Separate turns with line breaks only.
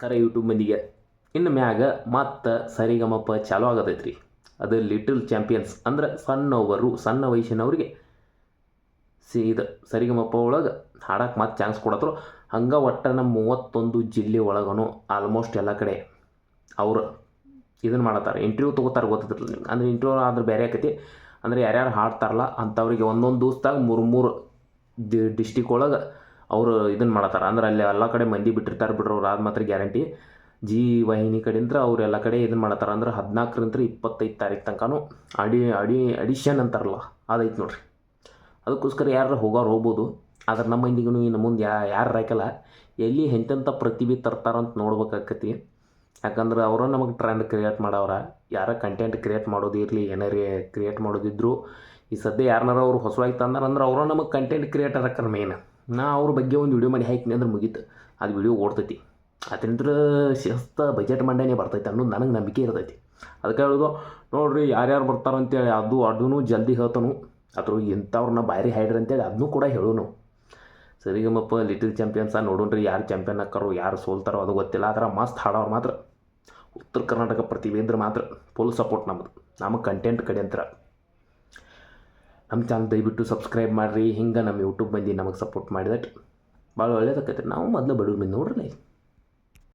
ಕರೆ ಯೂಟ್ಯೂಬ್ ಮಂದಿಗೆ. ಇನ್ನು ಮ್ಯಾಗ ಮತ್ತೆ ಸರಿಗಮಪ ಚಾಲು ಆಗತೈತ್ರಿ. ಅದು ಲಿಟಲ್ ಚಾಂಪಿಯನ್ಸ್ ಅಂದ್ರೆ ಸಣ್ಣವರು, ಸಣ್ಣ ವಯಸ್ಸಿನವ್ರಿಗೆ ಸಿ ಇದು ಸರಿಗಮಪ ಒಳಗೆ ಹಾಡಕ್ಕೆ ಮತ್ತೆ ಚಾನ್ಸ್ ಕೊಡತ್ರು. ಹಂಗೆ ಒಟ್ಟು ನಮ್ಮ ಮೂವತ್ತೊಂದು ಜಿಲ್ಲೆ ಒಳಗೂ ಆಲ್ಮೋಸ್ಟ್ ಎಲ್ಲ ಕಡೆ ಅವರು ಇದನ್ನು ಮಾಡತ್ತಾರೆ. ಇಂಟರ್ವ್ಯೂ ತೊಗೋತಾರೆ ಗೊತ್ತಿರ್ತದೆ ನಿಮ್ಗೆ. ಅಂದ್ರೆ ಇಂಟರ್ವ್ಯೂ ಆದ್ರೆ ಬೇರೆ ಆಕೈತಿ. ಅಂದರೆ ಯಾರ್ಯಾರು ಹಾಡ್ತಾರಲ್ಲ ಅಂಥವ್ರಿಗೆ ಒಂದೊಂದು ದಿವ್ಸದಾಗ ಮೂರು ಮೂರು ಡಿಸ್ಟಿಕ್ ಒಳಗೆ ಅವರು ಇದನ್ನು ಮಾಡತ್ತಾರ. ಅಂದ್ರೆ ಅಲ್ಲಿ ಎಲ್ಲ ಕಡೆ ಮಂದಿ ಬಿಟ್ಟಿರ್ತಾರೆ ಬಿಡ್ರಿ, ಅವ್ರು ಆದ ಮಾತ್ರ ಗ್ಯಾರಂಟಿ. ಜಿ ವಾಹಿನಿ ಕಡೆಯಿಂದ ಅವ್ರು ಎಲ್ಲ ಕಡೆ ಇದನ್ನು ಮಾಡತ್ತಾರ. ಅಂದ್ರೆ ಹದಿನಾಲ್ಕರಿಂದ ಇಪ್ಪತ್ತೈದು ತಾರೀಕು ತನಕನೂ ಅಡಿ ಅಡಿ, ಅಡಿಷನ್ ಅಂತಾರಲ್ಲ, ಅದೈತೆ ನೋಡ್ರಿ. ಅದಕ್ಕೋಸ್ಕರ ಯಾರು ಹೋಗೋರು ಹೋಗ್ಬೋದು. ಆದ್ರೆ ನಮ್ಮ ಮಂದಿಗೂ ಇನ್ನು ಮುಂದೆ ಯಾ, ಯಾರು ಹಾಕಲ್ಲ ಎಲ್ಲಿ ಎಂತೆಂಥ ಪ್ರತಿಭೆ ತರ್ತಾರಂತ ನೋಡ್ಬೇಕಾಕತಿ ಯಾಕಂದ್ರೆ ಅವರು ನಮಗೆ ಟ್ರೆಂಡ್ ಕ್ರಿಯೇಟ್ ಮಾಡವ್ರ. ಯಾರ ಕಂಟೆಂಟ್ ಕ್ರಿಯೇಟ್ ಮಾಡೋದಿರಲಿ ಏನಾರೇ ಕ್ರಿಯೇಟ್ ಮಾಡೋದಿದ್ರು. ಈ ಸದ್ಯ ಯಾರನ್ನಾರು ಅವ್ರು ಹೊಸವಾಗಿ ತಂದಾರಂದ್ರೆ ಅವರು ನಮಗೆ ಕಂಟೆಂಟ್ ಕ್ರಿಯೇಟರ್ ಹಾಕಾರ ಮೇನ್ ನಾ ಅವ್ರ ಬಗ್ಗೆ ಒಂದು ವಿಡಿಯೋ ಮಾಡಿ ಹಾಕಿನಿ ಅಂದ್ರೆ ಮುಗೀತು. ಅದು ವಿಡಿಯೋ ಓಡ್ತೈತಿ. ಅದರಿಂದ ಶಿಸ್ತ ಬಜೆಟ್ ಮಂಡನೆ ಬರ್ತೈತೆ ಅನ್ನೋದು ನನಗೆ ನಂಬಿಕೆ ಇರ್ತೈತಿ. ಅದಕ್ಕೆ ಹೇಳೋದು, ನೋಡ್ರಿ ಯಾರ್ಯಾರು ಬರ್ತಾರೆ ಅಂತೇಳಿ ಅದು ಅದೂ ಜಲ್ದಿ ಹೇಳ್ತಾನು. ಅದ್ರ ಇಂಥವ್ರನ್ನ ಬಾರಿ ಹೈಡ್ರಿ ಅಂತೇಳಿ ಅದನ್ನೂ ಕೂಡ ಹೇಳೋನು. ಸರಿಗಮಪ್ಪ ಲಿಟಲ್ ಚಾಂಪಿಯನ್ಸ ನೋಡೋಣ್ರಿ ಯಾರು ಚಾಂಪಿಯನ್ ಹಾಕಾರೋ, ಯಾರು ಸೋಲ್ತಾರೋ ಅದು ಗೊತ್ತಿಲ್ಲ. ಆದ್ರೆ ಮಸ್ತ್ ಹಾಡೋರು ಮಾತ್ರ. ಉತ್ತರ ಕರ್ನಾಟಕ ಪ್ರತಿಭೆ ಇದ್ರೆ ಮಾತ್ರ. ಫುಲ್ ಸಪೋರ್ಟ್ ನಮ್ಮದು ನಮಗೆ ಕಂಟೆಂಟ್ ಕಡೆ ಅಂತರ. ನಮ್ಮ ಚಾನಲ್ ದಯವಿಟ್ಟು ಸಬ್ಸ್ಕ್ರೈಬ್ ಮಾಡಿರಿ. ಹಿಂಗೆ ನಮ್ಮ ಯೂಟ್ಯೂಬ್ ಮಂದಿ ನಮಗೆ ಸಪೋರ್ಟ್ ಮಾಡಿದಟ್ಟು ಭಾಳ ಒಳ್ಳೇದಾಕೈತೆ ನಾವು ಮೊದಲು ಬಡವ್ರ ನೋಡ್ರಿ